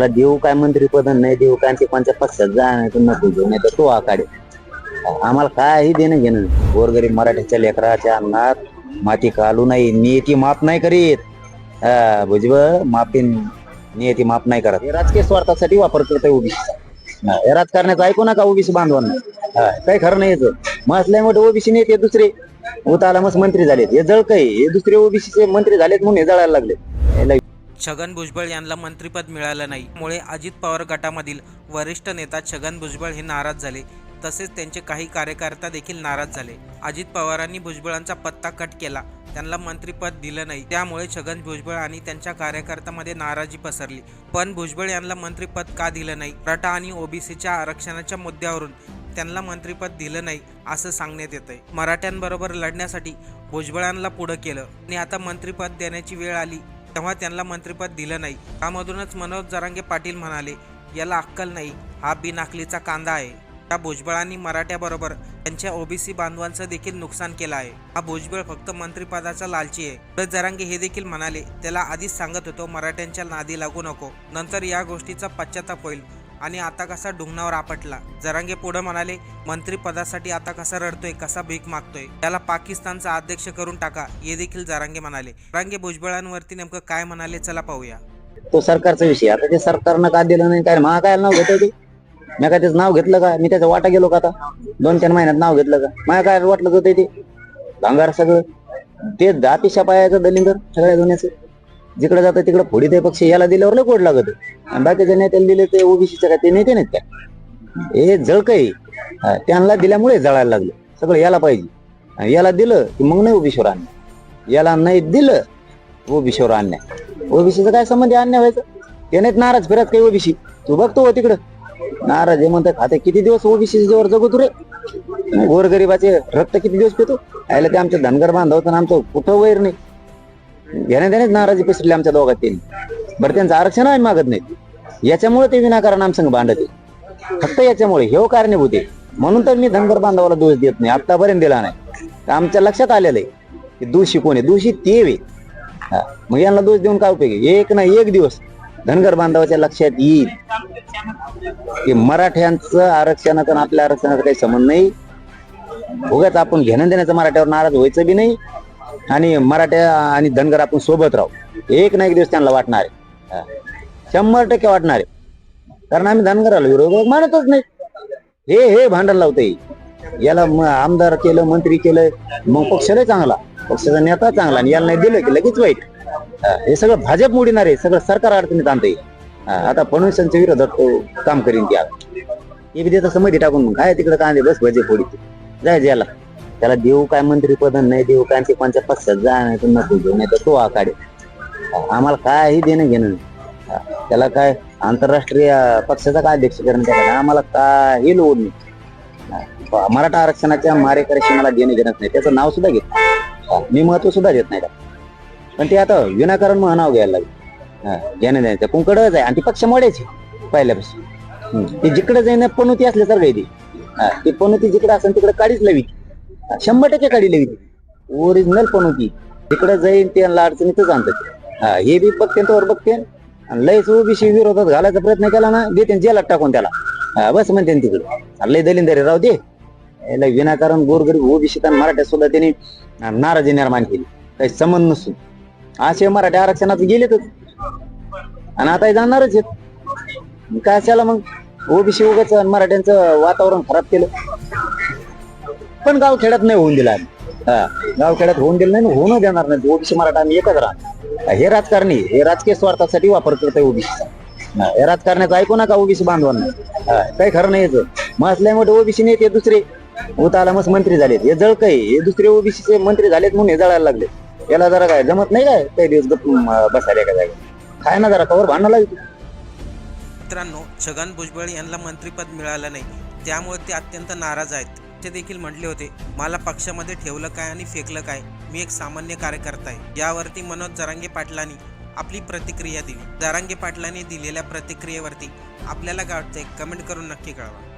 आता देऊ काय मंत्रीपद नाही देऊ काय ते कोणत्या पक्षात जा नाही तर नको घेऊ नाही तर तो आकाडे आम्हाला काही देणं घेणं गोरगरीब मराठीच्या लेकराच्या अन्नात माती कालू नाही नियती माफ नाही करीत. भुजब माफी नियती माफ नाही करत. हे राजकीय स्वार्थासाठी वापर करतोय ओबीसी. हे ऐकू नका ओबीसी बांधवांना. काही खरं नाही याचं. मग मोठे ओबीसी नेते दुसरे. उताला मस्त मंत्री झालेत. हे जळ काही हे दुसरे ओबीसीचे मंत्री झालेत म्हणून हे जळायला लागले. छगन भुजबळ यांना मंत्रिपद मिळालं नाही. मुळे अजित पवार गटामधील वरिष्ठ नेता छगन भुजबळ हे नाराज झाले. तसेच त्यांचे काही कार्यकर्ता देखील नाराज झाले. अजित पवारांनी भुजबळांचा पत्ता कट केला. त्यांना मंत्रिपद दिलं नाही. त्यामुळे छगन भुजबळ आणि त्यांच्या कार्यकर्त्यामध्ये नाराजी पसरली. पण भुजबळ यांना मंत्रिपद का दिलं नाही? मराठा आणि ओबीसीच्या आरक्षणाच्या मुद्द्यावरून त्यांना मंत्रिपद दिलं नाही असं सांगण्यात येत आहे मराठ्यांबरोबर लढण्यासाठी भुजबळांना पुढं केलं. आणि आता मंत्रिपद देण्याची वेळ आली. तेव्हा त्यांना मंत्रिपद दिलं नाही. त्यामधूनच मनोज जरांगे पाटील म्हणाले याला अक्कल नाही. हा बिनाकलीचा कांदा आहे. त्या भुजबळांनी मराठ्याबरोबर त्यांच्या ओबीसी बांधवांचं देखील नुकसान केलं आहे. हा भुजबळ फक्त मंत्रिपदाचा लालची आहे. तर जरांगे हे देखील म्हणाले त्याला आधीच सांगत होतो मराठ्यांच्या नादी लागू नको. नंतर या गोष्टीचा पश्चाताप होईल. आणि आता कसा ढुंगणावर आपटला. जरांगे पुढे म्हणाले मंत्रिपदासाठी आता कसा रडतोय कसा भीक मागतोय त्याला पाकिस्तानचा अध्यक्ष करून टाका हे देखील जरांगे म्हणाले. जरांगे भुजबळांवरती नेमकं काय म्हणाले चला पाहूया. तो सरकारचा विषय आता ते सरकारनं का दिलं नाही काय महा नाव घेतोय ते? मी काय त्याचं नाव घेतलं का? मी त्याचा वाटा गेलो का आता? दोन चार महिन्यात नाव घेतलं का? माझ्या काय वाटलं होतं ते? भांगार सगळं. ते दातीशा पायाचं दलिंगर सगळ्या दुनियाचं. जिकडे जातं तिकडे फोडी ते पक्ष याला दिल्यावर लय कोड लागत. आणि बाकीच्या नेत्याला दिले ते ओबीसीच्या काय ते नेते नाहीत काय. हे जळक आहे. त्यांना दिल्यामुळे जळायला लागलं. सगळं याला पाहिजे. आणि याला दिलं की मग नाही ओबीसीवर आणलं याला नाही दिलं ओबीसीवर आणण्या ओबीसीचं काय संबंध आहे व्हायचं? ते नाहीत नाराज फिरत काही ओबीसी तू बघतो हो तिकडं. नाराज हे म्हणतात खाते किती दिवस ओबीसी जवळ जगू तू रे? गोरगरिबाचे रक्त किती दिवस पितो? आयला ते आमचं धनगर बांधव आमचं कुठं वैर नाही. घेण्या देण्याच नाराजी पसरली आमच्या दोघात त्यांनी बरं त्यांचं आरक्षण आम्ही मागत नाही याच्यामुळे ते विनाकारण आमसंग भांडत आहे. फक्त याच्यामुळे हे हो कारणीभूत आहे. म्हणून तर मी धनगर बांधवाला दोष देत नाही. आतापर्यंत दिला नाही. तर आमच्या लक्षात आलेलं आहे की दोषी कोण आहे? दोषी ते वे हा, मग यांना दोष देऊन काय उपयोग एक ना एक दिवस धनगर बांधवाच्या लक्षात येईल. की मराठ्यांचं आरक्षणाचं आपल्या आरक्षणाचा काही संबंध नाही. उगाच आपण घेणं देण्याचं मराठ्यावर नाराज व्हायचं बी नाही. आणि मराठ्या आणि धनगर आपण सोबत राहू. एक ना एक दिवस त्यांना वाटणार आहे. शंभर टक्के वाटणार आहे. कारण आम्ही धनगराला विरोध मानतच नाही. हे हे भांडण लावते याला आमदार केलं मंत्री केलं मग पक्ष चांगला. पक्षाचा नेता चांगला आणि याला नाही दिलं की लगेच वाईट. हे सगळं भाजप मोडीणार आहे. सगळं सरकार अडचणीत आणतंय. आता फडणवीसांच्या विरोधात तो काम करीन त्या हे बी देतं मध्ये टाकून मग. काय तिकडे कांदे बस भजे फोडी जाय याला. त्याला देऊ काय मंत्रीपद नाही देऊ काय ते कोणत्या पक्षात जा नाही तर नको घेऊ नाही तर तो आकाडे आम्हाला काही देणं घेणं नाही. त्याला काय आंतरराष्ट्रीय पक्षाचा काय अध्यक्ष करणं त्याला आम्हाला काही लोड नाही. मराठा आरक्षणाच्या मारेकऱ्याशी मला देणं घेणं नाही. त्याचं नाव सुद्धा घेत मी महत्त्व सुद्धा देत नाही पण ते आता विनाकारण मग नाव घ्यायला लागले. हा, घेणं द्यायचं कुंकडच आहे. आणि ती पक्ष मोडायची पहिल्यापासून. हम्म. ते जिकडे जाईन पनोती असल्यासारखं आहे ती. पणुती पनोती जिकडे असेल तिकडे काढीच लावी. शंभर टक्के काढी लावी ओरिजिनल होती. तिकडे जाईन ते अडचणीतच आणतात. हा हे बी बघते तोवर बघते आणि लयच ओबीसी विरोधात घालायचा प्रयत्न केला ना देते जेलात टाकून त्याला. हा, बस म्हणते ना तिकडे लय दलिंदरी राहू दे. याला विनाकारण गोरगरीब ओबीसी आणि मराठ्या सुद्धा त्यांनी नाराजी निर्माण केली. काही संबंध नसून. असे मराठी आरक्षणात गेलेतच. आणि आता जाणारच आहेत. काय असायला मग? ओबीसी उगाच मराठ्यांचं वातावरण खराब केलं. पण गाव खेड्यात नाही होऊन दिला गावखेड्यात गाव खेड्यात होऊन दिलं नाही होऊन देणार नाही. ओबीसी मराठा आम्ही एकच राहणार. हे राजकारणी हे राजकीय स्वार्थासाठी वापर करतोय ओबीसी. हे राजकारण्याचं ऐकू नका ओबीसी बांधवांना. काही खरं नाही मग असल्यामुळे ओबीसी नेते दुसरे. उताला मस्त मंत्री झालेत. हे जळ काही हे दुसरे ओबीसीचे मंत्री झालेत म्हणून हे जळायला लागले. याला जरा काय जमत नाही काय? काही दिवस बसायला एका जागी काय ना जरा कवर भांडणं लागली मित्रांनो छगन भुजबळ यांना मंत्रीपद मिळालं नाही. त्यामुळे ते अत्यंत नाराज आहेत. ते देखील म्हटले होते मला पक्षामध्ये ठेवलं काय आणि फेकलं काय मी एक सामान्य कार्यकर्ता आहे. यावरती मनोज जरांगे पाटलांनी आपली प्रतिक्रिया दिली. जरांगे पाटलांनी दिलेल्या प्रतिक्रियेवरती आपल्याला काय वाटतंय? कमेंट करून नक्की कळवा.